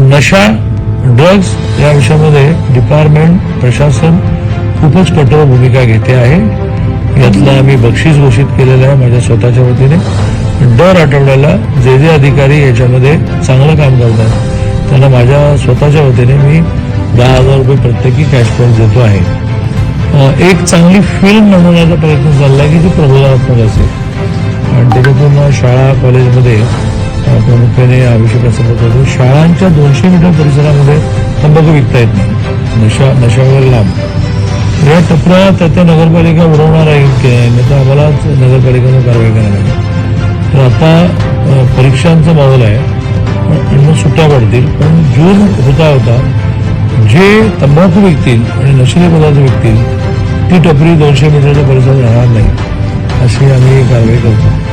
नशा ड्रग्ज या विषयामध्ये डिपार्टमेंट प्रशासन खूपच कठोर भूमिका घेते आहे. यातलं आम्ही बक्षीस घोषित केलेलं आहे माझ्या स्वतःच्या वतीने. दर आठवड्याला जे जे अधिकारी याच्यामध्ये चांगलं काम करतात त्यांना माझ्या स्वतःच्या वतीने मी दहा हजार रुपये प्रत्येकी कॅश प्राईज देतो आहे. एक चांगली फिल्म बनवण्याचा प्रयत्न चालला आहे की ती प्रबोधनात्मक असेल. आणि त्याच्यातून शाळा कॉलेजमध्ये प्रामुख्याने अभिषेक असं होतो शाळांच्या दोनशे मीटर परिसरामध्ये तंबाखू विकता येत नाही. नशा नशावर लांब. या टपरा त्या त्या नगरपालिका उडवणार आहे की नाही नाही तर आम्हालाच नगरपालिकेनं कारवाई करायला लागेल तर आता परीक्षांचं माहोल आहे आणि मग सुट्ट्या पडतील. पण जून होता होता जे तंबाखू विकतील आणि नशिले पदार्थ विकतील ती टपरी दोनशे मीटरच्या परिसरात राहणार नाही. अशी आम्ही कारवाई करतो.